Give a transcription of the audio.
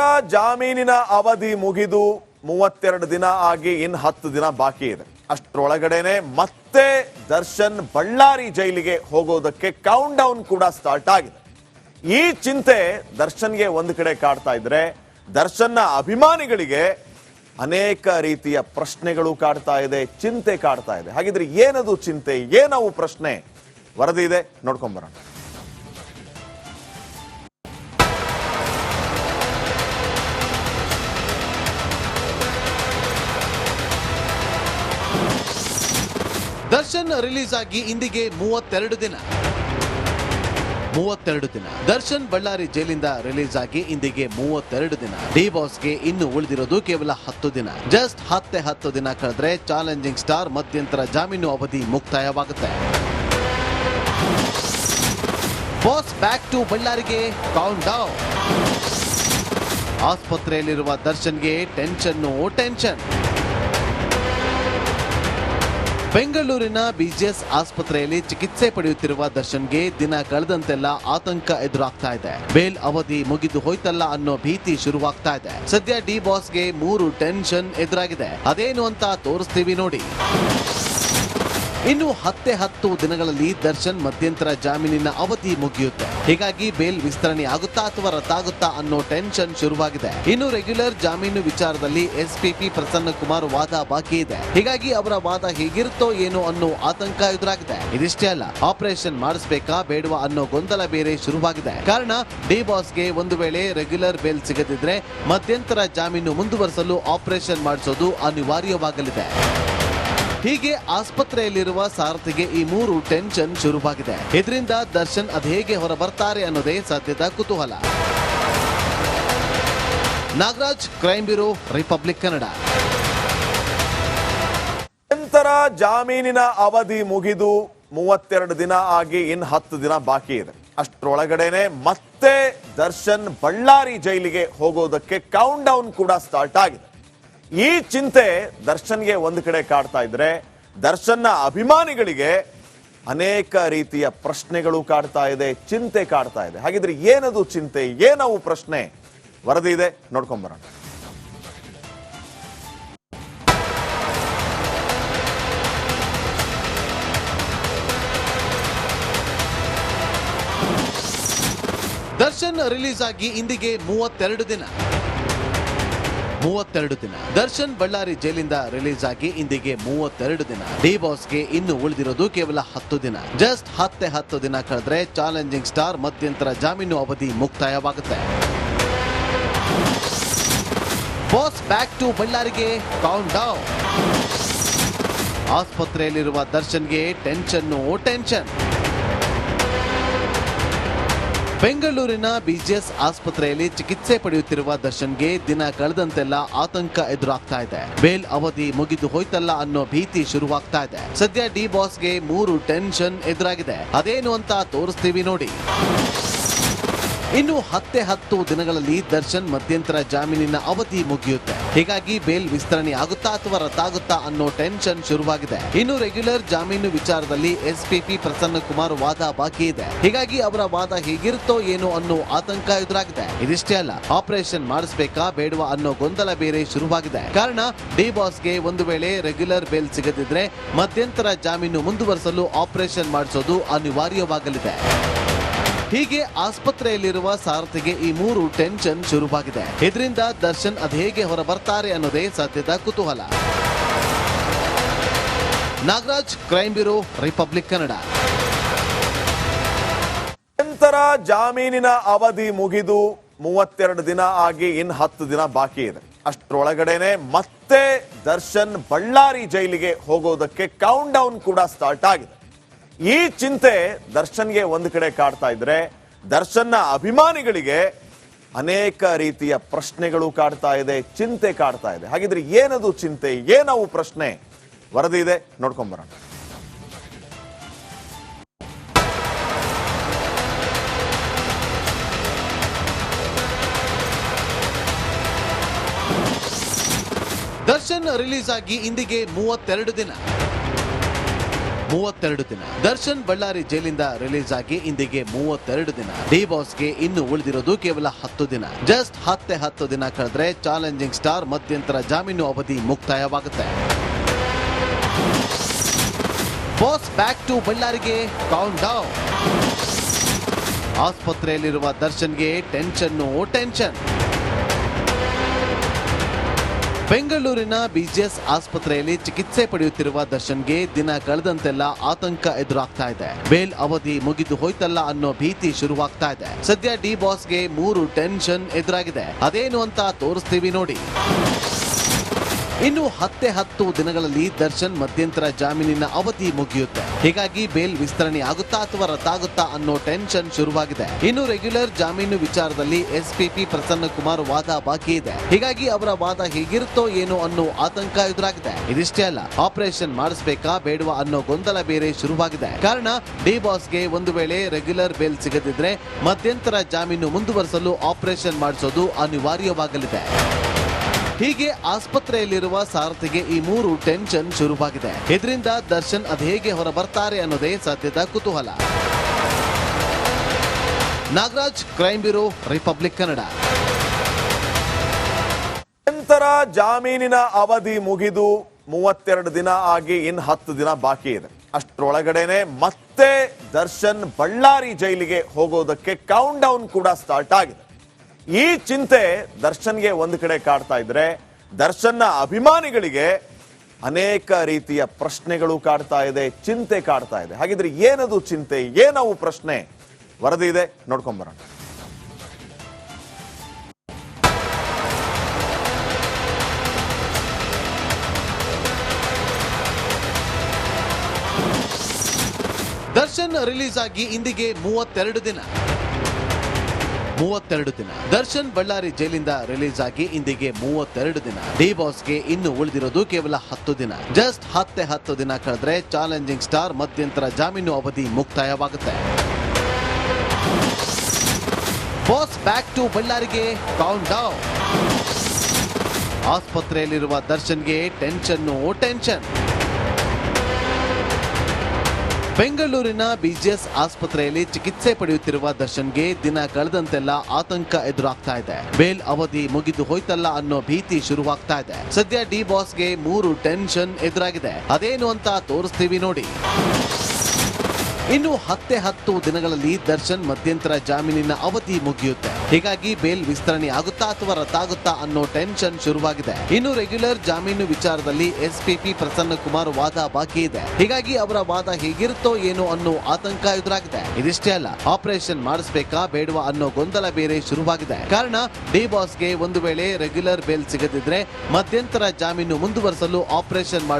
ನಂತರ ಜಾಮೀನಿನ ಅವಧಿ ಮುಗಿದು ಮೂವತ್ತೆರಡು ದಿನ ಆಗಿ ಇನ್ ಹತ್ತು ದಿನ ಬಾಕಿ ಇದೆ. ಅಷ್ಟರೊಳಗಡೆನೆ ಮತ್ತೆ ದರ್ಶನ್ ಬಳ್ಳಾರಿ ಜೈಲಿಗೆ ಹೋಗೋದಕ್ಕೆ ಕೌಂಟ್ ಡೌನ್ ಕೂಡ ಸ್ಟಾರ್ಟ್ ಆಗಿದೆ. ಈ ಚಿಂತೆ ದರ್ಶನ್ಗೆ ಒಂದು ಕಡೆ ಕಾಡ್ತಾ ಇದ್ರೆ ದರ್ಶನ್ನ ಅಭಿಮಾನಿಗಳಿಗೆ ಅನೇಕ ರೀತಿಯ ಪ್ರಶ್ನೆಗಳು ಕಾಡ್ತಾ ಇದೆ, ಚಿಂತೆ ಕಾಡ್ತಾ ಇದೆ. ಹಾಗಿದ್ರೆ ಏನದು ಚಿಂತೆ, ಏನವು ಪ್ರಶ್ನೆ? ವರದಿ ಇದೆ ನೋಡ್ಕೊಂಬರೋಣ ದರ್ಶನ್ ರಿಲೀಸ್ ಆಗಿ ಇಂದಿಗೆ ಮೂವತ್ತೆರಡು ದಿನ. ಮೂವತ್ತೆರಡು ದಿನ. ದರ್ಶನ್ ಬಳ್ಳಾರಿ ಜೈಲಿಂದ ರಿಲೀಸ್ ಆಗಿ ಇಂದಿಗೆ ಮೂವತ್ತೆರಡು ದಿನ. ಡಿ ಬಾಸ್ಗೆ ಇನ್ನು ಉಳಿದಿರೋದು ಕೇವಲ ಹತ್ತು ದಿನ. ಜಸ್ಟ್ ಹತ್ತೆ ಹತ್ತು ದಿನ ಕಳೆದ್ರೆ ಚಾಲೆಂಜಿಂಗ್ ಸ್ಟಾರ್ ಮಧ್ಯಂತರ ಜಾಮೀನು ಅವಧಿ ಮುಕ್ತಾಯವಾಗುತ್ತೆ. ಬಾಸ್ ಬ್ಯಾಕ್ ಟು ಬಳ್ಳಾರಿಗೆ ಕೌಂಟ್ ಡೌನ್ ಆಸ್ಪತ್ರೆಯಲ್ಲಿರುವ ದರ್ಶನ್ಗೆ ಟೆನ್ಷನ್ನು ಟೆನ್ಷನ್ ಬೆಂಗಳೂರಿನ ಬಿಜಿಎಸ್ ಆಸ್ಪತ್ರೆಯಲ್ಲಿ ಚಿಕಿತ್ಸೆ ಪಡೆಯುತ್ತಿರುವ ದರ್ಶನ್ಗೆ ದಿನ ಕಳೆದಂತೆಲ್ಲ ಆತಂಕ ಎದುರಾಗ್ತಾ ಇದೆ. ಬೇಲ್ ಅವಧಿ ಮುಗಿದು ಹೋಯ್ತಲ್ಲ ಅನ್ನೋ ಭೀತಿ ಶುರುವಾಗ್ತಾ ಇದೆ. ಸದ್ಯ ಡಿ ಬಾಸ್ಗೆ ಮೂರು ಟೆನ್ಷನ್ ಎದುರಾಗಿದೆ. ಅದೇನು ಅಂತ ತೋರಿಸ್ತೀವಿ ನೋಡಿ. ಇನ್ನು ಹತ್ತೆ ಹತ್ತು ದಿನಗಳಲ್ಲಿ ದರ್ಶನ್ ಮಧ್ಯಂತರ ಜಾಮೀನಿನ ಅವಧಿ ಮುಗಿಯುತ್ತೆ. ಹೀಗಾಗಿ ಬೇಲ್ ವಿಸ್ತರಣೆ ಆಗುತ್ತಾ ಅಥವಾ ರದ್ದಾಗುತ್ತಾ ಅನ್ನೋ ಟೆನ್ಷನ್ ಶುರುವಾಗಿದೆ. ಇನ್ನು ರೆಗ್ಯುಲರ್ ಜಾಮೀನು ವಿಚಾರದಲ್ಲಿ ಎಸ್ಪಿಪಿ ಪ್ರಸನ್ನ ಕುಮಾರ್ ವಾದ ಬಾಕಿ ಇದೆ. ಹೀಗಾಗಿ ಅವರ ವಾದ ಹೇಗಿರುತ್ತೋ ಏನೋ ಅನ್ನೋ ಆತಂಕ ಎದುರಾಗಿದೆ. ಇದಿಷ್ಟೇ ಅಲ್ಲ, ಆಪರೇಷನ್ ಮಾಡಿಸ್ಬೇಕಾ ಬೇಡವಾ ಅನ್ನೋ ಗೊಂದಲ ಬೇರೆ ಶುರುವಾಗಿದೆ. ಕಾರಣ, ಡಿ ಬಾಸ್ಗೆ ಒಂದು ವೇಳೆ ರೆಗ್ಯುಲರ್ ಬೇಲ್ ಸಿಗದಿದ್ರೆ ಮಧ್ಯಂತರ ಜಾಮೀನು ಮುಂದುವರಿಸಲು ಆಪರೇಷನ್ ಮಾಡಿಸೋದು ಅನಿವಾರ್ಯವಾಗಲಿದೆ. ಹೀಗೆ ಆಸ್ಪತ್ರೆಯಲ್ಲಿರುವ ಸಾರಥಿಗೆ ಈ ಮೂರು ಟೆನ್ಷನ್ ಶುರುವಾಗಿದೆ. ಇದರಿಂದ ದರ್ಶನ್ ಅದ್ ಹೇಗೆ ಹೊರ ಬರ್ತಾರೆ ಅನ್ನೋದೇ ಸದ್ಯದ ಕುತೂಹಲ. Nagaraj crime bureau, Republic Kannada. ನಂತರ ಜಾಮೀನಿನ ಅವಧಿ ಮುಗಿದು ಮೂವತ್ತೆರಡು ದಿನ ಆಗಿ ಇನ್ ಹತ್ತು ದಿನ ಬಾಕಿ ಇದೆ. ಅಷ್ಟರೊಳಗಡೆನೆ ಮತ್ತೆ ದರ್ಶನ್ ಬಳ್ಳಾರಿ ಜೈಲಿಗೆ ಹೋಗೋದಕ್ಕೆ ಕೌಂಟ್ ಡೌನ್ ಕೂಡ ಸ್ಟಾರ್ಟ್ ಆಗಿದೆ. ಈ ಚಿಂತೆ ದರ್ಶನ್ಗೆ ಒಂದು ಕಡೆ ಕಾಡ್ತಾ ಇದ್ರೆ, ದರ್ಶನ್ನ ಅಭಿಮಾನಿಗಳಿಗೆ ಅನೇಕ ರೀತಿಯ ಪ್ರಶ್ನೆಗಳು ಕಾಡ್ತಾ ಇದೆ, ಚಿಂತೆ ಕಾಡ್ತಾ ಇದೆ. ಹಾಗಿದ್ರೆ ಏನದು ಚಿಂತೆ, ಏನವು ಪ್ರಶ್ನೆ? ವರದಿ ಇದೆ ನೋಡ್ಕೊಂಬರೋಣ ದರ್ಶನ್ ರಿಲೀಸ್ ಆಗಿ ಇಂದಿಗೆ ಮೂವತ್ತೆರಡು ದಿನ. ಮೂವತ್ತೆರಡು ದಿನ. ದರ್ಶನ್ ಬಳ್ಳಾರಿ ಜೈಲಿಂದ ರಿಲೀಸ್ ಆಗಿ ಇಂದಿಗೆ ಮೂವತ್ತೆರಡು ದಿನ. ಡಿ ಬಾಸ್ಗೆ ಇನ್ನು ಉಳಿದಿರೋದು ಕೇವಲ ಹತ್ತು ದಿನ. ಜಸ್ಟ್ ಹತ್ತೆ ಹತ್ತು ದಿನ ಕಳೆದ್ರೆ ಚಾಲೆಂಜಿಂಗ್ ಸ್ಟಾರ್ ಮಧ್ಯಂತರ ಜಾಮೀನು ಅವಧಿ ಮುಕ್ತಾಯವಾಗುತ್ತೆ. ಬಾಸ್ ಬ್ಯಾಕ್ ಟು ಬಳ್ಳಾರಿಗೆ ಕೌಂಟ್ ಡೌನ್ ಆಸ್ಪತ್ರೆಯಲ್ಲಿರುವ ದರ್ಶನ್ಗೆ ಟೆನ್ಷನ್ನು, ಟೆನ್ಷನ್. ಬೆಂಗಳೂರಿನ ಬಿಜಿಎಸ್ ಆಸ್ಪತ್ರೆಯಲ್ಲಿ ಚಿಕಿತ್ಸೆ ಪಡೆಯುತ್ತಿರುವ ದರ್ಶನ್ಗೆ ದಿನ ಕಳೆದಂತೆಲ್ಲ ಆತಂಕ ಎದುರಾಗ್ತಾ ಇದೆ. ಬೇಲ್ ಅವಧಿ ಮುಗಿದು ಹೋಯ್ತಲ್ಲ ಅನ್ನೋ ಭೀತಿ ಶುರುವಾಗ್ತಾ ಇದೆ. ಸದ್ಯ ಡಿ ಬಾಸ್ಗೆ ಮೂರು ಟೆನ್ಷನ್ ಎದುರಾಗಿದೆ. ಅದೇನು ಅಂತ ತೋರಿಸ್ತೀವಿ ನೋಡಿ. ಇನ್ನು ಹತ್ತೆ ಹತ್ತು ದಿನಗಳಲ್ಲಿ ದರ್ಶನ್ ಮಧ್ಯಂತರ ಜಾಮೀನಿನ ಅವಧಿ ಮುಗಿಯುತ್ತೆ. ಹೀಗಾಗಿ ಬೇಲ್ ವಿಸ್ತರಣೆ ಆಗುತ್ತಾ ಅಥವಾ ರದ್ದಾಗುತ್ತಾ ಅನ್ನೋ ಟೆನ್ಷನ್ ಶುರುವಾಗಿದೆ. ಇನ್ನು ರೆಗ್ಯುಲರ್ ಜಾಮೀನು ವಿಚಾರದಲ್ಲಿ ಎಸ್ಪಿಪಿ ಪ್ರಸನ್ನ ಕುಮಾರ್ ವಾದ ಬಾಕಿ ಇದೆ. ಹೀಗಾಗಿ ಅವರ ವಾದ ಹೇಗಿರುತ್ತೋ ಏನೋ ಅನ್ನೋ ಆತಂಕ ಎದುರಾಗಿದೆ. ಇದಿಷ್ಟೇ ಅಲ್ಲ, ಆಪರೇಷನ್ ಮಾಡಿಸ್ಬೇಕಾ ಬೇಡವಾ ಅನ್ನೋ ಗೊಂದಲ ಬೇರೆ ಶುರುವಾಗಿದೆ. ಕಾರಣ, ಡಿ ಬಾಸ್ಗೆ ಒಂದು ವೇಳೆ ರೆಗ್ಯುಲರ್ ಬೇಲ್ ಸಿಗದಿದ್ರೆ ಮಧ್ಯಂತರ ಜಾಮೀನು ಮುಂದುವರಿಸಲು ಆಪರೇಷನ್ ಮಾಡಿಸೋದು ಅನಿವಾರ್ಯವಾಗಲಿದೆ. ಹೀಗೆ ಆಸ್ಪತ್ರೆಯಲ್ಲಿರುವ ಸಾರಥಿಗೆ ಈ ಮೂರು ಟೆನ್ಷನ್ ಶುರುವಾಗಿದೆ. ಇದರಿಂದ ದರ್ಶನ್ ಅದು ಹೇಗೆ ಹೊರ ಬರ್ತಾರೆ ಅನ್ನೋದೇ ಸದ್ಯದ ಕುತೂಹಲ. Nagaraj crime bureau, Republic Kannada. ನಂತರ ಜಾಮೀನಿನ ಅವಧಿ ಮುಗಿದು ಮೂವತ್ತೆರಡು ದಿನ ಆಗಿ ಇನ್ ಹತ್ತು ದಿನ ಬಾಕಿ ಇದೆ. ಅಷ್ಟರೊಳಗಡೆನೆ ಮತ್ತೆ ದರ್ಶನ್ ಬಳ್ಳಾರಿ ಜೈಲಿಗೆ ಹೋಗೋದಕ್ಕೆ ಕೌಂಟ್ ಡೌನ್ ಕೂಡ ಸ್ಟಾರ್ಟ್ ಆಗಿದೆ. ಈ ಚಿಂತೆ ದರ್ಶನ್ಗೆ ಒಂದು ಕಡೆ ಕಾಡ್ತಾ ಇದ್ರೆ, ದರ್ಶನ್ನ ಅಭಿಮಾನಿಗಳಿಗೆ ಅನೇಕ ರೀತಿಯ ಪ್ರಶ್ನೆಗಳು ಕಾಡ್ತಾ ಇದೆ, ಚಿಂತೆ ಕಾಡ್ತಾ ಇದೆ. ಹಾಗಿದ್ರೆ ಏನದು ಚಿಂತೆ, ಏನವು ಪ್ರಶ್ನೆ? ವರದಿ ಇದೆ ನೋಡ್ಕೊಂಬರೋಣ ದರ್ಶನ್ ರಿಲೀಸ್ ಆಗಿ ಇಂದಿಗೆ ಮೂವತ್ತೆರಡು ದಿನ. ಮೂವತ್ತೆರಡು ದಿನ. ದರ್ಶನ್ ಬಳ್ಳಾರಿ ಜೈಲಿಂದ ರಿಲೀಸ್ ಆಗಿ ಇಂದಿಗೆ ಮೂವತ್ತೆರಡು ದಿನ. ಡಿ ಬಾಸ್ಗೆ ಇನ್ನು ಉಳಿದಿರೋದು ಕೇವಲ ಹತ್ತು ದಿನ. ಜಸ್ಟ್ ಹತ್ತೆ ಹತ್ತು ದಿನ ಕಳೆದ್ರೆ ಚಾಲೆಂಜಿಂಗ್ ಸ್ಟಾರ್ ಮಧ್ಯಂತರ ಜಾಮೀನು ಅವಧಿ ಮುಕ್ತಾಯವಾಗುತ್ತೆ. ಬಾಸ್ ಬ್ಯಾಕ್ ಟು ಬಳ್ಳಾರಿಗೆ ಕೌಂಟ್ ಡೌನ್ ಆಸ್ಪತ್ರೆಯಲ್ಲಿರುವ ದರ್ಶನ್ಗೆ ಟೆನ್ಷನ್ನು, ಟೆನ್ಷನ್. ಬೆಂಗಳೂರಿನ ಬಿಜಿಎಸ್ ಆಸ್ಪತ್ರೆಯಲ್ಲಿ ಚಿಕಿತ್ಸೆ ಪಡೆಯುತ್ತಿರುವ ದರ್ಶನ್ಗೆ ದಿನ ಕಳೆದಂತೆಲ್ಲ ಆತಂಕ ಎದುರಾಗ್ತಾ ಇದೆ. ಬೇಲ್ ಅವಧಿ ಮುಗಿದು ಹೋಯ್ತಲ್ಲ ಅನ್ನೋ ಭೀತಿ ಶುರುವಾಗ್ತಾ ಇದೆ. ಸದ್ಯ ಡಿ ಬಾಸ್ಗೆ ಮೂರು ಟೆನ್ಷನ್ ಎದುರಾಗಿದೆ. ಅದೇನು ಅಂತ ತೋರಿಸ್ತೀವಿ ನೋಡಿ. ಇನ್ನು ಹತ್ತೆ ಹತ್ತು ದಿನಗಳಲ್ಲಿ ದರ್ಶನ್ ಮಧ್ಯಂತರ ಜಾಮೀನಿನ ಅವಧಿ ಮುಗಿಯುತ್ತೆ. ಹೀಗಾಗಿ ಬೇಲ್ ವಿಸ್ತರಣೆ ಆಗುತ್ತಾ ಅಥವಾ ರದ್ದಾಗುತ್ತಾ ಅನ್ನೋ ಟೆನ್ಷನ್ ಶುರುವಾಗಿದೆ. ಇನ್ನು ರೆಗ್ಯುಲರ್ ಜಾಮೀನು ವಿಚಾರದಲ್ಲಿ ಎಸ್ಪಿಪಿ ಪ್ರಸನ್ನ ಕುಮಾರ್ ವಾದ ಬಾಕಿ ಇದೆ. ಹೀಗಾಗಿ ಅವರ ವಾದ ಹೇಗಿರುತ್ತೋ ಏನೋ ಅನ್ನೋ ಆತಂಕ ಎದುರಾಗಿದೆ. ಇದಿಷ್ಟೇ ಅಲ್ಲ, ಆಪರೇಷನ್ ಮಾಡಿಸ್ಬೇಕಾ ಬೇಡವಾ ಅನ್ನೋ ಗೊಂದಲ ಬೇರೆ ಶುರುವಾಗಿದೆ. ಕಾರಣ, ಡಿ ಬಾಸ್ಗೆ ಒಂದು ವೇಳೆ ರೆಗ್ಯುಲರ್ ಬೇಲ್ ಸಿಗದಿದ್ರೆ ಮಧ್ಯಂತರ ಜಾಮೀನು ಮುಂದುವರಿಸಲು ಆಪರೇಷನ್ ಮಾಡಿಸೋದು ಅನಿವಾರ್ಯವಾಗಲಿದೆ. ಹೀಗೆ ಆಸ್ಪತ್ರೆಯಲ್ಲಿರುವ ಸಾರಥಿಗೆ ಈ ಮೂರು ಟೆನ್ಷನ್ ಶುರುವಾಗಿದೆ ಇದರಿಂದ ದರ್ಶನ್ ಅದು ಹೇಗೆ ಹೊರ ಬರ್ತಾರೆ ಅನ್ನೋದೇ ಸದ್ಯದ ಕುತೂಹಲ. Nagaraj crime bureau, Republic Kannada. ನಂತರ ಜಾಮೀನಿನ ಅವಧಿ ಮುಗಿದು ಮೂವತ್ತೆರಡು ದಿನ ಆಗಿ ಇನ್ ಹತ್ತು ದಿನ ಬಾಕಿ ಇದೆ. ಅಷ್ಟರೊಳಗಡೆನೆ ಮತ್ತೆ ದರ್ಶನ್ ಬಳ್ಳಾರಿ ಜೈಲಿಗೆ ಹೋಗೋದಕ್ಕೆ ಕೌಂಟ್ ಡೌನ್ ಕೂಡ ಸ್ಟಾರ್ಟ್ ಆಗಿದೆ. ಈ ಚಿಂತೆ ದರ್ಶನ್ಗೆ ಒಂದು ಕಡೆ ಕಾಡ್ತಾ ಇದ್ರೆ ದರ್ಶನ್ನ ಅಭಿಮಾನಿಗಳಿಗೆ ಅನೇಕ ರೀತಿಯ ಪ್ರಶ್ನೆಗಳು ಕಾಡ್ತಾ ಇದೆ, ಚಿಂತೆ ಕಾಡ್ತಾ ಇದೆ. ಹಾಗಿದ್ರೆ ಏನದು ಚಿಂತೆ, ಏನವು ಪ್ರಶ್ನೆ? ವರದಿ ಇದೆ ನೋಡ್ಕೊಂಬರೋಣ ದರ್ಶನ್ ರಿಲೀಸ್ ಆಗಿ ಇಂದಿಗೆ ಮೂವತ್ತೆರಡು ದಿನ. ಮೂವತ್ತೆರಡು ದಿನ. ದರ್ಶನ್ ಬಳ್ಳಾರಿ ಜೈಲಿಂದ ರಿಲೀಸ್ ಆಗಿ ಇಂದಿಗೆ ಮೂವತ್ತೆರಡು ದಿನ. ಡಿ ಬಾಸ್ಗೆ ಇನ್ನು ಉಳಿದಿರೋದು ಕೇವಲ ಹತ್ತು ದಿನ. ಜಸ್ಟ್ ಹತ್ತೆ ಹತ್ತು ದಿನ ಕಳೆದ್ರೆ ಚಾಲೆಂಜಿಂಗ್ ಸ್ಟಾರ್ ಮಧ್ಯಂತರ ಜಾಮೀನು ಅವಧಿ ಮುಕ್ತಾಯವಾಗುತ್ತೆ. ಬಾಸ್ ಬ್ಯಾಕ್ ಟು ಬಳ್ಳಾರಿಗೆ ಕೌಂಟ್ ಡೌನ್ ಆಸ್ಪತ್ರೆಯಲ್ಲಿರುವ ದರ್ಶನ್ಗೆ ಟೆನ್ಷನ್ ಟೆನ್ಷನ್. ಬೆಂಗಳೂರಿನ ಬಿಜಿಎಸ್ ಆಸ್ಪತ್ರೆಯಲ್ಲಿ ಚಿಕಿತ್ಸೆ ಪಡೆಯುತ್ತಿರುವ ದರ್ಶನ್ಗೆ ದಿನ ಕಳೆದಂತೆಲ್ಲ ಆತಂಕ ಎದುರಾಗ್ತಾ ಇದೆ. ಬೇಲ್ ಅವಧಿ ಮುಗಿದು ಹೋಯ್ತಲ್ಲ ಅನ್ನೋ ಭೀತಿ ಶುರುವಾಗ್ತಾ ಇದೆ. ಸದ್ಯ ಡಿ ಬಾಸ್ಗೆ ಮೂರು ಟೆನ್ಷನ್ ಎದುರಾಗಿದೆ. ಅದೇನು ಅಂತ ತೋರಿಸ್ತೀವಿ ನೋಡಿ. ಇನ್ನು ಹತ್ತೆ ಹತ್ತು ದಿನಗಳಲ್ಲಿ ದರ್ಶನ್ ಮಧ್ಯಂತರ ಜಾಮೀನಿನ ಅವಧಿ ಮುಗಿಯುತ್ತೆ. ಹೀಗಾಗಿ ಬೇಲ್ ವಿಸ್ತರಣೆ ಆಗುತ್ತಾ ಅಥವಾ ರದ್ದಾಗುತ್ತಾ ಅನ್ನೋ ಟೆನ್ಷನ್ ಶುರುವಾಗಿದೆ. ಇನ್ನು ರೆಗ್ಯುಲರ್ ಜಾಮೀನು ವಿಚಾರದಲ್ಲಿ ಎಸ್ಪಿಪಿ ಪ್ರಸನ್ನ ಕುಮಾರ್ ವಾದ ಬಾಕಿ ಇದೆ. ಹೀಗಾಗಿ ಅವರ ವಾದ ಹೇಗಿರುತ್ತೋ ಏನೋ ಅನ್ನೋ ಆತಂಕ ಎದುರಾಗಿದೆ. ಇದಿಷ್ಟೇ ಅಲ್ಲ, ಆಪರೇಷನ್ ಮಾಡಿಸ್ಬೇಕಾ ಬೇಡವಾ ಅನ್ನೋ ಗೊಂದಲ ಬೇರೆ ಶುರುವಾಗಿದೆ. ಕಾರಣ, ಡಿ ಬಾಸ್ಗೆ ಒಂದು ವೇಳೆ ರೆಗ್ಯುಲರ್ ಬೇಲ್ ಸಿಗದಿದ್ರೆ ಮಧ್ಯಂತರ ಜಾಮೀನು ಮುಂದುವರಿಸಲು ಆಪರೇಷನ್ ಮಾಡಿಸೋದು